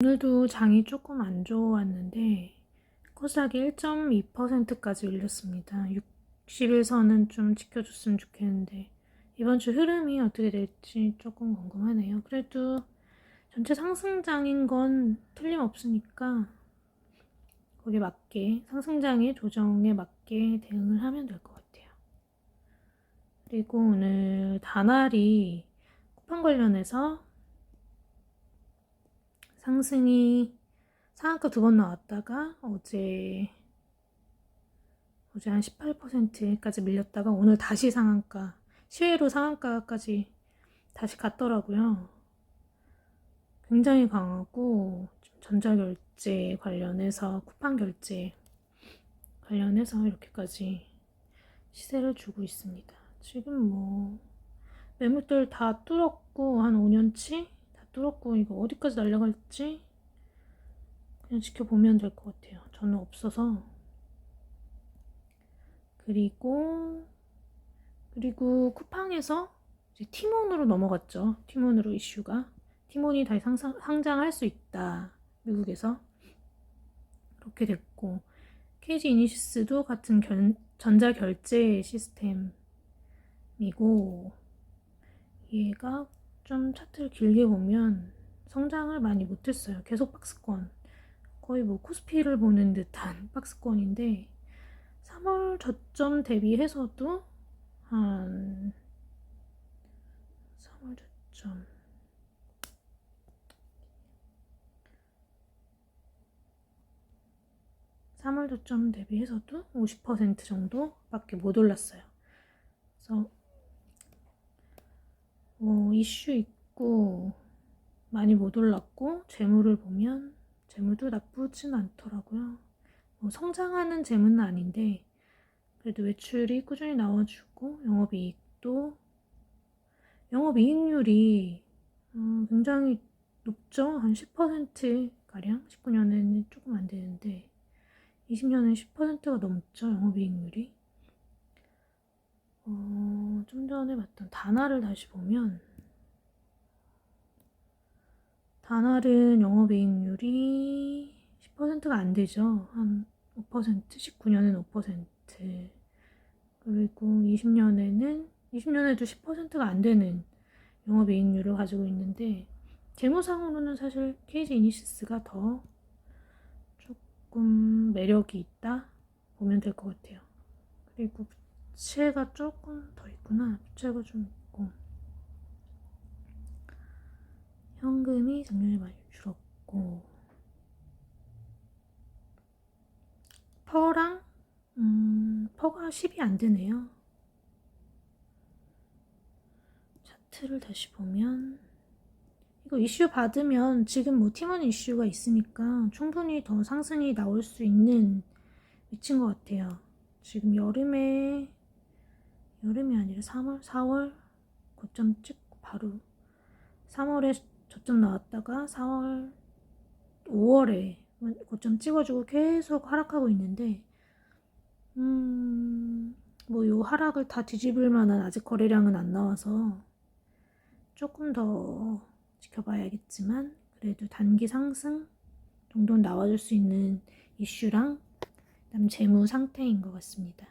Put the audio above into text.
오늘도 장이 조금 안 좋았는데 코스닥이 1.2%까지 올렸습니다. 60일선은 좀 지켜줬으면 좋겠는데 이번 주 흐름이 어떻게 될지 조금 궁금하네요. 그래도 전체 상승장인 건 틀림없으니까 거기에 맞게 상승장의 조정에 맞게 대응을 하면 될 것 같아요. 그리고 오늘 다날이 쿠팡 관련해서 상승이 상한가 두 번 나왔다가 어제 어제 한 18%까지 밀렸다가 오늘 다시 상한가 시외로 상한가까지 다시 갔더라고요. 굉장히 강하고 전자결제 관련해서 쿠팡 결제 관련해서 이렇게까지 시세를 주고 있습니다. 지금 뭐 매물들 다 뚫었고 한 5년치 다 뚫었고 이거 어디까지 날아갈지 그냥 지켜보면 될 것 같아요. 저는 없어서 그리고 그리고 쿠팡에서 티몬으로 넘어갔죠. 티몬으로 이슈가 티몬이 다시 상상, 상장할 수 있다. 미국에서 그렇게 됐고 KG 이니시스도 같은 결, 전자 결제 시스템이고 얘가 좀 차트를 길게 보면 성장을 많이 못했어요. 계속 박스권 거의 뭐 코스피를 보는 듯한 박스권인데 3월 저점 대비해서도 한 3월 저점 3월 저점 대비해서도 50% 정도밖에 못 올랐어요. 그래서 뭐 이슈 있고 많이 못 올랐고 재물을 보면 재물도 나쁘진 않더라고요. 뭐 성장하는 재물은 아닌데 그래도 외출이 꾸준히 나와주고 영업이익도 영업이익률이 어, 굉장히 높죠. 한 10% 가량 19년에는 조금 안 되는데 20년에 10%가 넘죠. 영업이익률이. 어, 좀 전에 봤던 단화를 다시 보면 단활은 영업이익률이 10%가 안 되죠. 한 5%, 19년에는 5%, 그리고 20년에는 20년에도 10%가 안 되는 영업이익률을 가지고 있는데 재무상으로는 사실 KG 이니시스가 더 조금 매력이 있다 보면 될 것 같아요. 그리고 부채가 조금 더 있구나. 부채가 좀 있고 현금이 작년에 많이 줄었고 퍼랑 음, 퍼가 10이 안 되네요. 차트를 다시 보면 이거 이슈 받으면 지금 뭐 팀원 이슈가 있으니까 충분히 더 상승이 나올 수 있는 위치인 것 같아요. 지금 여름에 여름이 아니라 3월 4월 고점 찍고 바로 3월에 저점 나왔다가 4월 5월에 고점 찍어주고 계속 하락하고 있는데 음, 뭐 요 하락을 다 뒤집을 만한 아직 거래량은 안 나와서 조금 더 지켜봐야겠지만 그래도 단기 상승 정도는 나와줄 수 있는 이슈랑 그다음 재무 상태인 것 같습니다.